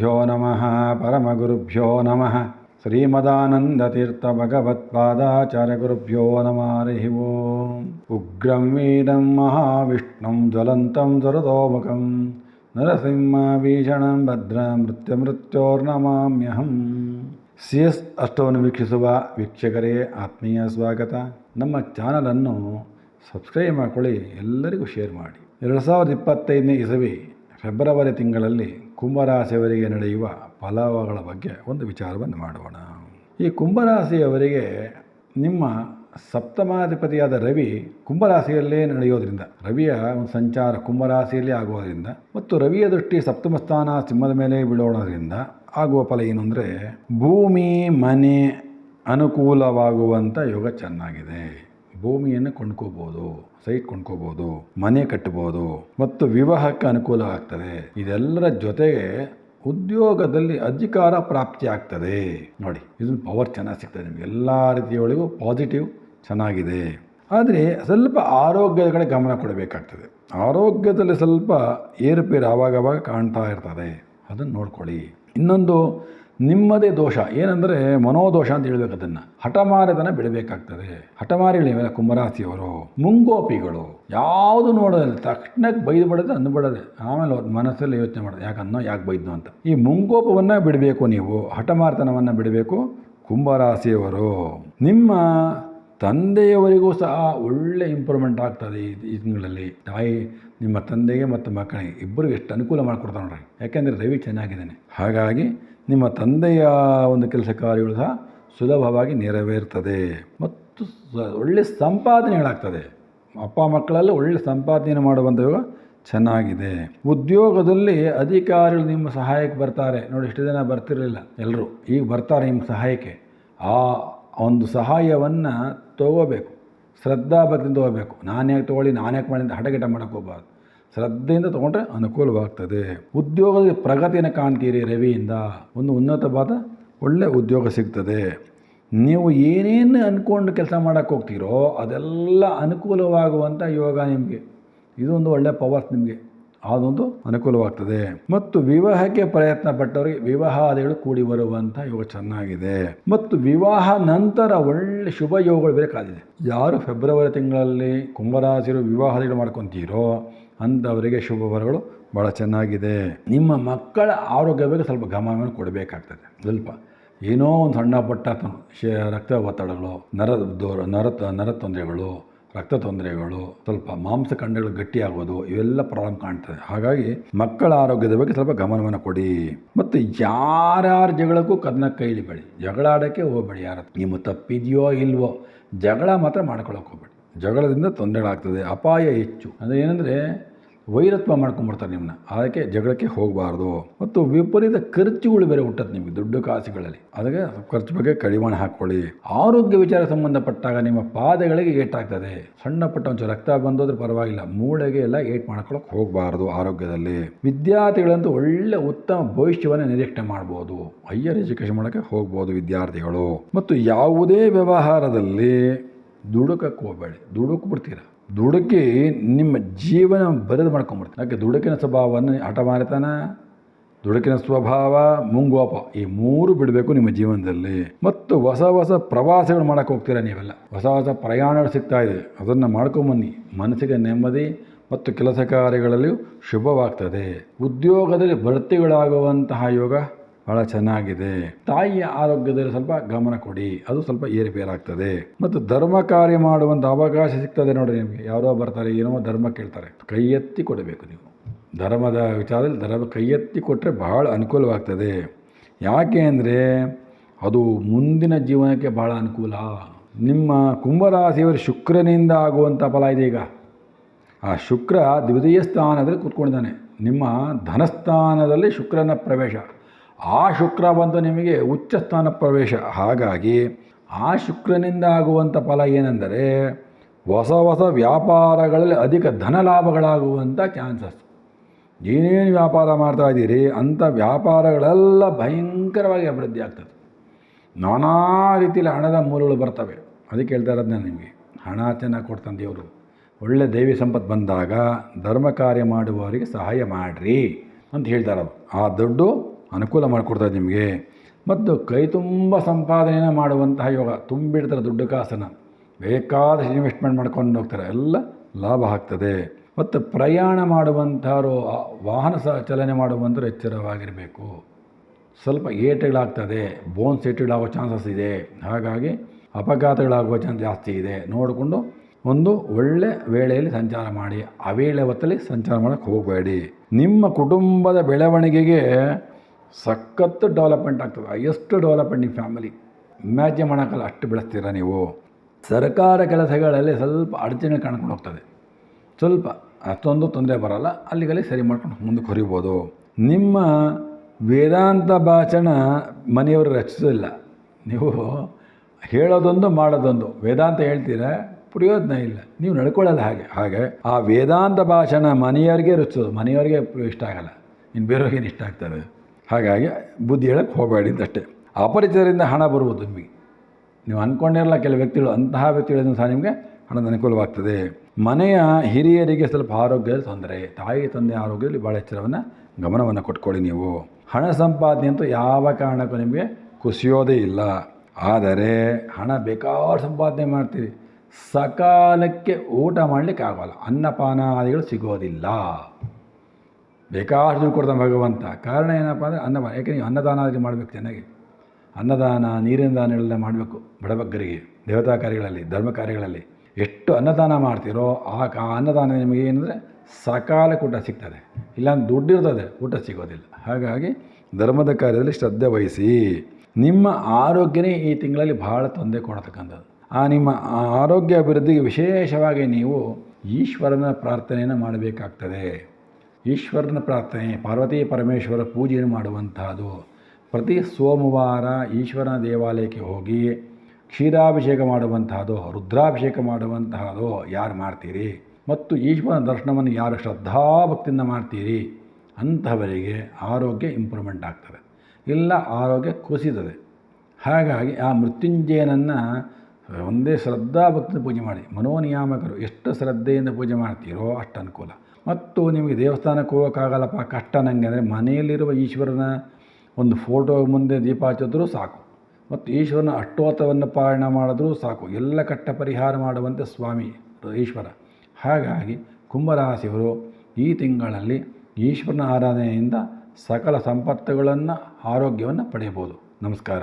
ಶ್ರೀಗುರುಭ್ಯೋ ನಮಃ ಪರಮಗುರುಭ್ಯೋ ನಮಃ ಶ್ರೀಮದಾನಂದತೀರ್ಥಭಗವತ್ಪಾದಾಚಾರ್ಯಗುರುಭ್ಯೋ ನಮಃ ಹರಿः ಓಂ ಉಗ್ರಂ ವೀರಂ ಮಹಾವಿಷ್ಣುಂ ಜ್ವಲಂತಂ ಜ್ವರತೋಮುಖಂ ನರಸಿಂಹಭೀಷಣಂ ಮೃತ್ಯು ಮೃತ್ಯೋರ್ನಮಾಮ್ಯಹಂ ಸಿ ಎಸ್ ಅಷ್ಟವನ್ನು ವೀಕ್ಷಿಸುವ ವೀಕ್ಷಕರೇ ಆತ್ಮೀಯ ಸ್ವಾಗತ। ನಮ್ಮ ಚಾನಲನ್ನು ಸಬ್ಸ್ಕ್ರೈಬ್ ಮಾಡಿಕೊಳ್ಳಿ, ಎಲ್ಲರಿಗೂ ಶೇರ್ ಮಾಡಿ. ಎರಡು ಸಾವಿರದ ಇಪ್ಪತ್ತೈದನೇ ಇಸವಿ ಫೆಬ್ರವರಿ ತಿಂಗಳಲ್ಲಿ ಕುಂಭರಾಶಿಯವರಿಗೆ ನಡೆಯುವ ಫಲಗಳ ಬಗ್ಗೆ ಒಂದು ವಿಚಾರವನ್ನು ಮಾಡೋಣ. ಈ ಕುಂಭರಾಶಿಯವರಿಗೆ ನಿಮ್ಮ ಸಪ್ತಮಾಧಿಪತಿಯಾದ ರವಿ ಕುಂಭರಾಶಿಯಲ್ಲೇ ನಡೆಯೋದ್ರಿಂದ, ರವಿಯ ಒಂದು ಸಂಚಾರ ಕುಂಭರಾಶಿಯಲ್ಲಿ ಆಗುವುದರಿಂದ ಮತ್ತು ರವಿಯ ದೃಷ್ಟಿ ಸಪ್ತಮ ಸ್ಥಾನ ಸಿಂಹದ ಮೇಲೆ ಬೀಳೋಣದ್ರಿಂದ ಆಗುವ ಫಲ ಏನು ಅಂದರೆ ಭೂಮಿ ಮನೆ ಅನುಕೂಲವಾಗುವಂಥ ಯೋಗ ಚೆನ್ನಾಗಿದೆ. ಭೂಮಿಯನ್ನು ಕೊಂಡ್ಕೋಬಹುದು ಸೈಟ್ ಕೊಂಡ್ಕೋಬಹುದು ಮನೆ ಕಟ್ಟಬಹುದು ಮತ್ತು ವಿವಾಹಕ್ಕೆ ಅನುಕೂಲ ಆಗ್ತದೆ. ಇದೆಲ್ಲರ ಜೊತೆಗೆ ಉದ್ಯೋಗದಲ್ಲಿ ಅಧಿಕಾರ ಪ್ರಾಪ್ತಿ ಆಗ್ತದೆ. ನೋಡಿ ಇದು ಪವರ್ ಚೆನ್ನಾಗಿ ಸಿಗ್ತದೆ ನಿಮಗೆ. ಎಲ್ಲ ರೀತಿಯೊಳಗೂ ಪಾಸಿಟಿವ್ ಚೆನ್ನಾಗಿದೆ. ಆದರೆ ಸ್ವಲ್ಪ ಆರೋಗ್ಯದ ಕಡೆ ಗಮನ ಕೊಡಬೇಕಾಗ್ತದೆ. ಆರೋಗ್ಯದಲ್ಲಿ ಸ್ವಲ್ಪ ಏರುಪೇರು ಆವಾಗವಾಗ ಕಾಣ್ತಾ ಇರ್ತದೆ. ಅದನ್ನು ನೋಡ್ಕೊಳ್ಳಿ. ಇನ್ನೊಂದು ನಿಮ್ಮದೇ ದೋಷ. ಏನಂದರೆ ಮನೋದೋಷ ಅಂತ ಹೇಳ್ಬೇಕು ಅದನ್ನು. ಹಠಮಾರಿತನ ಬಿಡಬೇಕಾಗ್ತದೆ. ಹಠಮಾರಿಗಳು ಇವೆಲ್ಲ ಕುಂಭರಾಶಿಯವರು, ಮುಂಗೋಪಿಗಳು, ಯಾವುದು ನೋಡೋದಿಲ್ಲ. ತಕ್ಷಣಕ್ಕೆ ಬೈದು ಬಿಡದೆ, ಅಂದು ಬಿಡದೆ. ಆಮೇಲೆ ಅವ್ರ ಮನಸ್ಸಲ್ಲಿ ಯೋಚನೆ ಮಾಡೋದು, ಯಾಕೆ ಅನ್ನೋ, ಯಾಕೆ ಬೈದ್ನೋ ಅಂತ. ಈ ಮುಂಗೋಪವನ್ನು ಬಿಡಬೇಕು ನೀವು, ಹಠಮಾರಿತನವನ್ನು ಬಿಡಬೇಕು ಕುಂಭರಾಶಿಯವರು. ನಿಮ್ಮ ತಂದೆಯವರಿಗೂ ಸಹ ಒಳ್ಳೆ ಇಂಪ್ರೂವ್ಮೆಂಟ್ ಆಗ್ತದೆ ಈ ಈ ತಿಂಗಳಲ್ಲಿ. ತಾಯಿ, ನಿಮ್ಮ ತಂದೆಗೆ ಮತ್ತು ಮಕ್ಕಳಿಗೆ ಇಬ್ಬರಿಗೂ ಎಷ್ಟು ಅನುಕೂಲ ಮಾಡಿಕೊಡ್ತಾರೆ ನೋಡ್ರಿ. ಯಾಕೆಂದರೆ ರವಿ ಚೆನ್ನಾಗಿದ್ದಾನೆ. ಹಾಗಾಗಿ ನಿಮ್ಮ ತಂದೆಯ ಒಂದು ಕೆಲಸ ಕಾರ್ಯಗಳು ಸಹ ಸುಲಭವಾಗಿ ನೆರವೇರ್ತದೆ. ಮತ್ತು ಒಳ್ಳೆ ಸಂಪಾದನೆಗಳಾಗ್ತದೆ. ಅಪ್ಪ ಮಕ್ಕಳಲ್ಲಿ ಒಳ್ಳೆ ಸಂಪಾದನೆ ಮಾಡುವಂಥ ಚೆನ್ನಾಗಿದೆ. ಉದ್ಯೋಗದಲ್ಲಿ ಅಧಿಕಾರಿಗಳು ನಿಮ್ಮ ಸಹಾಯಕ್ಕೆ ಬರ್ತಾರೆ. ನೋಡಿ, ಇಷ್ಟು ಜನ ಬರ್ತಿರಲಿಲ್ಲ. ಎಲ್ಲರೂ ಈಗ ಬರ್ತಾರೆ ನಿಮ್ಮ ಸಹಾಯಕ್ಕೆ. ಆ ಒಂದು ಸಹಾಯವನ್ನು ತಗೋಬೇಕು. ಶ್ರದ್ಧಾ ಭಕ್ತಿಯಿಂದ ತಗೋಬೇಕು. ನಾನು ಯಾಕೆ ತೊಗೊಳ್ಳಿ, ನಾನು ಯಾಕೆ ಮಾಡಿ ಅಂತ ಹಠಗಿಟ ಮಾಡೋಕ್ಕೆ ಹೋಗ್ಬಾರ್ದು. ಶ್ರದ್ಧೆಯಿಂದ ತೊಗೊಂಡ್ರೆ ಅನುಕೂಲವಾಗ್ತದೆ. ಉದ್ಯೋಗದ ಪ್ರಗತಿಯನ್ನು ಕಾಣ್ತೀರಿ ರವಿಯಿಂದ. ಒಂದು ಉನ್ನತವಾದ ಒಳ್ಳೆ ಉದ್ಯೋಗ ಸಿಗ್ತದೆ. ನೀವು ಏನೇನು ಅಂದ್ಕೊಂಡು ಕೆಲಸ ಮಾಡೋಕ್ಕೆ ಹೋಗ್ತೀರೋ ಅದೆಲ್ಲ ಅನುಕೂಲವಾಗುವಂಥ ಯೋಗ ನಿಮಗೆ. ಇದೊಂದು ಒಳ್ಳೆಯ ಪವರ್ಸ್ ನಿಮಗೆ. ಅದೊಂದು ಅನುಕೂಲವಾಗ್ತದೆ. ಮತ್ತು ವಿವಾಹಕ್ಕೆ ಪ್ರಯತ್ನ ಪಟ್ಟವರಿಗೆ ವಿವಾಹಾದಿಗಳು ಕೂಡಿ ಬರುವಂಥ ಯೋಗ ಚೆನ್ನಾಗಿದೆ. ಮತ್ತು ವಿವಾಹ ನಂತರ ಒಳ್ಳೆ ಶುಭ ಯೋಗಗಳು ಬೇರೆ ಕಾದಿದೆ ಯಾರು ಫೆಬ್ರವರಿ ತಿಂಗಳಲ್ಲಿ ಕುಂಭರಾಶಿರು ವಿವಾಹಾದಿಗಳು ಮಾಡ್ಕೊತೀರೋ ಅಂಥವರಿಗೆ ಶುಭ ವರಗಳು ಭಾಳ ಚೆನ್ನಾಗಿದೆ. ನಿಮ್ಮ ಮಕ್ಕಳ ಆರೋಗ್ಯ ಸ್ವಲ್ಪ ಗಮನವನ್ನು ಕೊಡಬೇಕಾಗ್ತದೆ. ಸ್ವಲ್ಪ ಏನೋ ಒಂದು ಸಣ್ಣ ಪಟ್ಟ ಶ ರಕ್ತ ಒತ್ತಡಗಳು, ನರ ದೋ- ನರ ನರ ತೊಂದರೆಗಳು ರಕ್ತ ತೊಂದರೆಗಳು, ಸ್ವಲ್ಪ ಮಾಂಸಖಂಡಗಳು ಗಟ್ಟಿಯಾಗೋದು, ಇವೆಲ್ಲ ಪ್ರಾಬ್ಲಮ್ ಕಾಣ್ತದೆ. ಹಾಗಾಗಿ ಮಕ್ಕಳ ಆರೋಗ್ಯದ ಬಗ್ಗೆ ಸ್ವಲ್ಪ ಗಮನವನ್ನು ಕೊಡಿ. ಮತ್ತು ಯಾರ್ಯಾರ ಜಗಳಕ್ಕೂ ಕದನ ಕೈಲಿ ಬೇಡಿ ಜಗಳ ಆಡೋಕ್ಕೆ ಹೋಗಬೇಡಿ ಯಾರ ನಿಮ್ಮ ತಪ್ಪಿದೆಯೋ ಇಲ್ವೋ, ಜಗಳ ಮಾತ್ರ ಮಾಡ್ಕೊಳ್ಳೋಕೆ ಹೋಗಬೇಡಿ. ಜಗಳದಿಂದ ತೊಂದರೆಗಳಾಗ್ತದೆ, ಅಪಾಯ ಹೆಚ್ಚು. ಅಂದರೆ ಏನಂದರೆ ವೈರತ್ವ ಮಾಡ್ಕೊಂಡ್ಬಿಡ್ತಾರೆ ನಿಮ್ಮನ್ನ ಅದಕ್ಕೆ ಜಗಳಕ್ಕೆ ಹೋಗಬಾರ್ದು. ಮತ್ತು ವಿಪರೀತ ಖರ್ಚುಗಳು ಬೇರೆ ಹುಟ್ಟತ್ತೆ ನಿಮಗೆ ದುಡ್ಡು ಕಾಸುಗಳಲ್ಲಿ. ಅದಕ್ಕೆ ಖರ್ಚು ಬಗ್ಗೆ ಕಡಿವಾಣ ಹಾಕ್ಕೊಳ್ಳಿ. ಆರೋಗ್ಯ ವಿಚಾರ ಸಂಬಂಧಪಟ್ಟಾಗ ನಿಮ್ಮ ಪಾದಗಳಿಗೆ ಏಟಾಗ್ತದೆ. ಸಣ್ಣ ಪಟ್ಟ ಒಂಚೂರು ರಕ್ತ ಬಂದೋದ್ರೆ ಪರವಾಗಿಲ್ಲ. ಮೂಳೆಗೆ ಎಲ್ಲ ಏಟ್ ಮಾಡ್ಕೊಳಕ್ಕೆ ಹೋಗಬಾರ್ದು ಆರೋಗ್ಯದಲ್ಲಿ. ವಿದ್ಯಾರ್ಥಿಗಳಂತೂ ಒಳ್ಳೆ ಉತ್ತಮ ಭವಿಷ್ಯವನ್ನು ನಿರೀಕ್ಷೆ ಮಾಡ್ಬೋದು. ಹೈಯರ್ ಎಜುಕೇಶನ್ ಮಾಡೋಕ್ಕೆ ಹೋಗ್ಬೋದು ವಿದ್ಯಾರ್ಥಿಗಳು. ಮತ್ತು ಯಾವುದೇ ವ್ಯವಹಾರದಲ್ಲಿ ದುಡುಕಕ್ಕೆ ಹೋಗಬೇಡಿ. ದುಡುಕು ಬಿಡ್ತೀರ? ದುಡುಕಿ ನಿಮ್ಮ ಜೀವನ ಬರೆದು ಮಾಡ್ಕೊಂಬಿಡ್ತೀನಿ. ಯಾಕೆ? ದುಡುಕಿನ ಸ್ವಭಾವವನ್ನು ಹಠ ಮಾಡ್ತಾನ, ದುಡುಕಿನ ಸ್ವಭಾವ ಮುಂಗೋಪ ಈ ಮೂರು ಬಿಡಬೇಕು ನಿಮ್ಮ ಜೀವನದಲ್ಲಿ. ಮತ್ತು ಹೊಸ ಹೊಸ ಪ್ರವಾಸಗಳು ಮಾಡೋಕ್ಕೆ ಹೋಗ್ತೀರಾ ನೀವೆಲ್ಲ? ಹೊಸ ಹೊಸ ಪ್ರಯಾಣಗಳು ಸಿಗ್ತಾ ಇದೆ. ಅದನ್ನು ಮಾಡ್ಕೊಂಬನ್ನಿ. ಮನಸ್ಸಿಗೆ ನೆಮ್ಮದಿ ಮತ್ತು ಕೆಲಸ ಕಾರ್ಯಗಳಲ್ಲಿಯೂ ಶುಭವಾಗ್ತದೆ. ಉದ್ಯೋಗದಲ್ಲಿ ಬಡ್ತಿಗಳಾಗುವಂತಹ ಯೋಗ ಭಾಳ ಚೆನ್ನಾಗಿದೆ. ತಾಯಿಯ ಆರೋಗ್ಯದಲ್ಲಿ ಸ್ವಲ್ಪ ಗಮನ ಕೊಡಿ. ಅದು ಸ್ವಲ್ಪ ಏರುಪೇರಾಗ್ತದೆ. ಮತ್ತು ಧರ್ಮ ಕಾರ್ಯ ಮಾಡುವಂಥ ಅವಕಾಶ ಸಿಗ್ತದೆ ನೋಡಿ ನಿಮಗೆ. ಯಾರೋ ಬರ್ತಾರೆ, ಏನೋ ಧರ್ಮ ಕೇಳ್ತಾರೆ. ಕೈ ಎತ್ತಿ ಕೊಡಬೇಕು ನೀವು. ಧರ್ಮದ ವಿಚಾರದಲ್ಲಿ ಧರ್ಮ ಕೈ ಎತ್ತಿ ಕೊಟ್ಟರೆ ಬಹಳ ಅನುಕೂಲವಾಗ್ತದೆ. ಯಾಕೆ ಅಂದರೆ ಅದು ಮುಂದಿನ ಜೀವನಕ್ಕೆ ಬಹಳ ಅನುಕೂಲ. ನಿಮ್ಮ ಕುಂಭರಾಶಿಯವರು ಶುಕ್ರನಿಂದ ಆಗುವಂಥ ಫಲ ಇದೆ ಈಗ. ಆ ಶುಕ್ರ ದ್ವಿತೀಯ ಸ್ಥಾನದಲ್ಲಿ ಕೂತ್ಕೊಂಡಿದ್ದಾನೆ. ನಿಮ್ಮ ಧನಸ್ಥಾನದಲ್ಲಿ ಶುಕ್ರನ ಪ್ರವೇಶ. ಆ ಶುಕ್ರ ಬಂದು ನಿಮಗೆ ಉಚ್ಚ ಸ್ಥಾನ ಪ್ರವೇಶ. ಹಾಗಾಗಿ ಆ ಶುಕ್ರನಿಂದ ಆಗುವಂಥ ಫಲ ಏನೆಂದರೆ ಹೊಸ ಹೊಸ ವ್ಯಾಪಾರಗಳಲ್ಲಿ ಅಧಿಕ ಧನ ಲಾಭಗಳಾಗುವಂಥ ಚಾನ್ಸಸ್. ಏನೇನು ವ್ಯಾಪಾರ ಮಾಡ್ತಾ ಇದ್ದೀರಿ, ಅಂಥ ವ್ಯಾಪಾರಗಳೆಲ್ಲ ಭಯಂಕರವಾಗಿ ಅಭಿವೃದ್ಧಿ ಆಗ್ತದೆ. ನಾನಾ ರೀತಿಯಲ್ಲಿ ಹಣದ ಮೂಲಗಳು ಬರ್ತವೆ. ಅದಕ್ಕೆ ಹೇಳ್ತಾ ಇರೋದು ನಾನು ನಿಮಗೆ, ಹಣ ಚೆನ್ನಾಗಿ ಕೊಡ್ತಾನೆ ದೇವರು. ಒಳ್ಳೆ ದೈವಿ ಸಂಪತ್ತು ಬಂದಾಗ ಧರ್ಮ ಕಾರ್ಯ ಮಾಡುವವರಿಗೆ ಸಹಾಯ ಮಾಡಿರಿ ಅಂತ ಹೇಳ್ತಾ ಇರೋದು. ಆ ದುಡ್ಡು ಅನುಕೂಲ ಮಾಡಿಕೊಡ್ತದೆ ನಿಮಗೆ. ಮತ್ತು ಕೈ ತುಂಬ ಸಂಪಾದನೆಯನ್ನು ಮಾಡುವಂತಹ ಯೋಗ, ತುಂಬಿಡ್ತಾರೆ ದುಡ್ಡು ಕಾಸನ್ನು. ಬೇಕಾದಷ್ಟು ಇನ್ವೆಸ್ಟ್ಮೆಂಟ್ ಮಾಡ್ಕೊಂಡು ಹೋಗ್ತಾರೆ, ಎಲ್ಲ ಲಾಭ ಆಗ್ತದೆ. ಮತ್ತು ಪ್ರಯಾಣ ಮಾಡುವಂಥವರು ವಾಹನ ಸ ಚಲನೆ ಮಾಡುವಂಥವ್ರು ಎಚ್ಚರವಾಗಿರಬೇಕು. ಸ್ವಲ್ಪ ಏಟುಗಳಾಗ್ತದೆ ಬೋನ್ಸ್ ಏಟುಗಳಾಗೋ ಚಾನ್ಸಸ್ ಇದೆ. ಹಾಗಾಗಿ ಅಪಘಾತಗಳಾಗುವ ಚಾನ್ಸ್ ಜಾಸ್ತಿ ಇದೆ. ನೋಡಿಕೊಂಡು ಒಂದು ಒಳ್ಳೆ ವೇಳೆಯಲ್ಲಿ ಸಂಚಾರ ಮಾಡಿ ಅವೇಳೆ ಹೊತ್ತಲ್ಲಿ ಸಂಚಾರ ಮಾಡೋಕ್ಕೆ ಹೋಗಬೇಡಿ. ನಿಮ್ಮ ಕುಟುಂಬದ ಬೆಳವಣಿಗೆಗೆ ಸಖತ್ತು ಡೆವಲಪ್ಮೆಂಟ್ ಆಗ್ತದೆ. ಎಷ್ಟು ಡೆವಲಪ್ಮೆಂಟ್ ನಿಮ್ಮ ಫ್ಯಾಮಿಲಿ ಇಮ್ಯಾಜಿನ್ ಮಾಡೋಕ್ಕಲ್ಲ ಅಷ್ಟು ಬೆಳೆಸ್ತೀರ ನೀವು? ಸರ್ಕಾರ ಕೆಲಸಗಳಲ್ಲಿ ಸ್ವಲ್ಪ ಅಡಚಣೆ ಕಾಣ್ಕೊಂಡು ಹೋಗ್ತದೆ. ಸ್ವಲ್ಪ ಅಷ್ಟೊಂದು ತೊಂದರೆ ಬರಲ್ಲ. ಅಲ್ಲಿಗಲ್ಲಿ ಸರಿ ಮಾಡ್ಕೊಂಡು ಮುಂದಕ್ಕೆ ಹೊರಿಬೋದು. ನಿಮ್ಮ ವೇದಾಂತ ಭಾಷಣ ಮನೆಯವರು ರಚಿಸೋದಿಲ್ಲ ನೀವು ಹೇಳೋದೊಂದು ಮಾಡೋದೊಂದು. ವೇದಾಂತ ಹೇಳ್ತೀರ? ಪ್ರಯೋಜನ ಇಲ್ಲ. ನೀವು ನಡ್ಕೊಳ್ಳಲ್ಲ ಹಾಗೆ ಹಾಗೆ. ಆ ವೇದಾಂತ ಭಾಷಣ ಮನೆಯವರಿಗೆ ರುಚಿಸೋದು. ಮನೆಯವರಿಗೆ ಇಷ್ಟ ಆಗಲ್ಲ. ಇನ್ನು ಬೇರೆಯವ್ರಿಗೇನು ಇಷ್ಟ ಆಗ್ತದೆ. ಹಾಗಾಗಿ ಬುದ್ಧಿ ಹೇಳಕ್ಕೆ ಹೋಗಬೇಡಿ ಅಂತಷ್ಟೇ ಅಪರಿಚಿತರಿಂದ ಹಣ ಬರುವುದು ನಿಮಗೆ. ನೀವು ಅಂದ್ಕೊಂಡಿರಲ್ಲ ಕೆಲವು ವ್ಯಕ್ತಿಗಳು, ಅಂತಹ ವ್ಯಕ್ತಿಗಳಿಂದ ಸಹ ನಿಮಗೆ ಹಣದ ಅನುಕೂಲವಾಗ್ತದೆ. ಮನೆಯ ಹಿರಿಯರಿಗೆ ಸ್ವಲ್ಪ ಆರೋಗ್ಯದ ತೊಂದರೆ, ತಾಯಿ ತಂದೆ ಆರೋಗ್ಯದಲ್ಲಿ ಭಾಳ ಎಚ್ಚರವನ್ನು, ಗಮನವನ್ನು ಕೊಟ್ಕೊಳ್ಳಿ ನೀವು. ಹಣ ಸಂಪಾದನೆ ಅಂತೂ ಯಾವ ಕಾರಣಕ್ಕೂ ನಿಮಗೆ ಕುಸಿಯೋದೇ ಇಲ್ಲ. ಆದರೆ ಹಣ ಬೇಕಾದ ಸಂಪಾದನೆ ಮಾಡ್ತೀರಿ. ಸಕಾಲಕ್ಕೆ ಊಟ ಮಾಡಲಿಕ್ಕೆ ಆಗೋಲ್ಲ. ಅನ್ನಪಾನಾದಿಗಳು ಸಿಗೋದಿಲ್ಲ. ಬೇಕಾಷ್ಟು ದುಡ್ಡು ಕೊಡ್ತಾನೆ ಭಗವಂತ. ಕಾರಣ ಏನಪ್ಪ ಅಂದರೆ ಅನ್ನ ಯಾಕೆ ನೀವು ಅನ್ನದಾನಾದಿ ಮಾಡಬೇಕು ಚೆನ್ನಾಗಿ. ಅನ್ನದಾನ, ನೀರಿನ ದಾನ ಎಲ್ಲ ಮಾಡಬೇಕು ಬಡಬಗ್ಗರಿಗೆ, ದೇವತಾ ಕಾರ್ಯಗಳಲ್ಲಿ, ಧರ್ಮ ಕಾರ್ಯಗಳಲ್ಲಿ. ಎಷ್ಟು ಅನ್ನದಾನ ಮಾಡ್ತೀರೋ ಆ ಕಾ ಅನ್ನದಾನ ನಿಮಗೆ ಏನಂದರೆ ಸಕಾಲಕ್ಕೆ ಊಟ ಸಿಗ್ತದೆ. ಇಲ್ಲಾಂದ್ರೆ ದುಡ್ಡಿರ್ತದೆ ಊಟ ಸಿಗೋದಿಲ್ಲ. ಹಾಗಾಗಿ ಧರ್ಮದ ಕಾರ್ಯದಲ್ಲಿ ಶ್ರದ್ಧೆ ವಹಿಸಿ. ನಿಮ್ಮ ಆರೋಗ್ಯನೇ ಈ ತಿಂಗಳಲ್ಲಿ ಭಾಳ ತೊಂದರೆ ಕೊಡತಕ್ಕಂಥದ್ದು. ಆ ನಿಮ್ಮ ಆರೋಗ್ಯ ಅಭಿವೃದ್ಧಿಗೆ ವಿಶೇಷವಾಗಿ ನೀವು ಈಶ್ವರನ ಪ್ರಾರ್ಥನೆಯನ್ನು ಮಾಡಬೇಕಾಗ್ತದೆ. ಈಶ್ವರನ ಪ್ರಾರ್ಥನೆ, ಪಾರ್ವತಿ ಪರಮೇಶ್ವರ ಪೂಜೆಯನ್ನು ಮಾಡುವಂಥದ್ದು. ಪ್ರತಿ ಸೋಮವಾರ ಈಶ್ವರನ ದೇವಾಲಯಕ್ಕೆ ಹೋಗಿ ಕ್ಷೀರಾಭಿಷೇಕ ಮಾಡುವಂತಹದ್ದು ರುದ್ರಾಭಿಷೇಕ ಮಾಡುವಂತಹದ್ದು ಯಾರು ಮಾಡ್ತೀರಿ? ಮತ್ತು ಈಶ್ವರನ ದರ್ಶನವನ್ನು ಯಾರು ಶ್ರದ್ಧಾಭಕ್ತಿಯಿಂದ ಮಾಡ್ತೀರಿ? ಅಂಥವರಿಗೆ ಆರೋಗ್ಯ ಇಂಪ್ರೂವ್ಮೆಂಟ್ ಆಗ್ತದೆ. ಇಲ್ಲ, ಆರೋಗ್ಯ ಕುಸಿತದೆ. ಹಾಗಾಗಿ ಆ ಮೃತ್ಯುಂಜಯನನ್ನು ಒಂದೇ ಶ್ರದ್ಧಾಭಕ್ತಿಯಿಂದ ಪೂಜೆ ಮಾಡಿ. ಮನೋನಿಯಾಮಕರು ಎಷ್ಟು ಶ್ರದ್ಧೆಯಿಂದ ಪೂಜೆ ಮಾಡ್ತೀರೋ ಅಷ್ಟು ಅನುಕೂಲ. ಮತ್ತು ನಿಮಗೆ ದೇವಸ್ಥಾನಕ್ಕೆ ಹೋಗೋಕ್ಕಾಗಲ್ಲಪ್ಪ, ಕಷ್ಟ ನನಗೆ ಅಂದರೆ ಮನೆಯಲ್ಲಿರುವ ಈಶ್ವರನ ಒಂದು ಫೋಟೋ ಮುಂದೆ ದೀಪ ಹಚ್ಚಿದ್ರೂ ಸಾಕು. ಮತ್ತು ಈಶ್ವರನ ಅಷ್ಟೋತ್ತವನ್ನು ಪಾಲನೆ ಮಾಡಿದ್ರೂ ಸಾಕು. ಎಲ್ಲ ಕಟ್ಟ ಪರಿಹಾರ ಮಾಡುವಂತೆ ಸ್ವಾಮಿ ಈಶ್ವರ. ಹಾಗಾಗಿ ಕುಂಭರಾಶಿಯವರು ಈ ತಿಂಗಳಲ್ಲಿ ಈಶ್ವರನ ಆರಾಧನೆಯಿಂದ ಸಕಲ ಸಂಪತ್ತುಗಳನ್ನು, ಆರೋಗ್ಯವನ್ನು ಪಡೆಯಬಹುದು. ನಮಸ್ಕಾರ.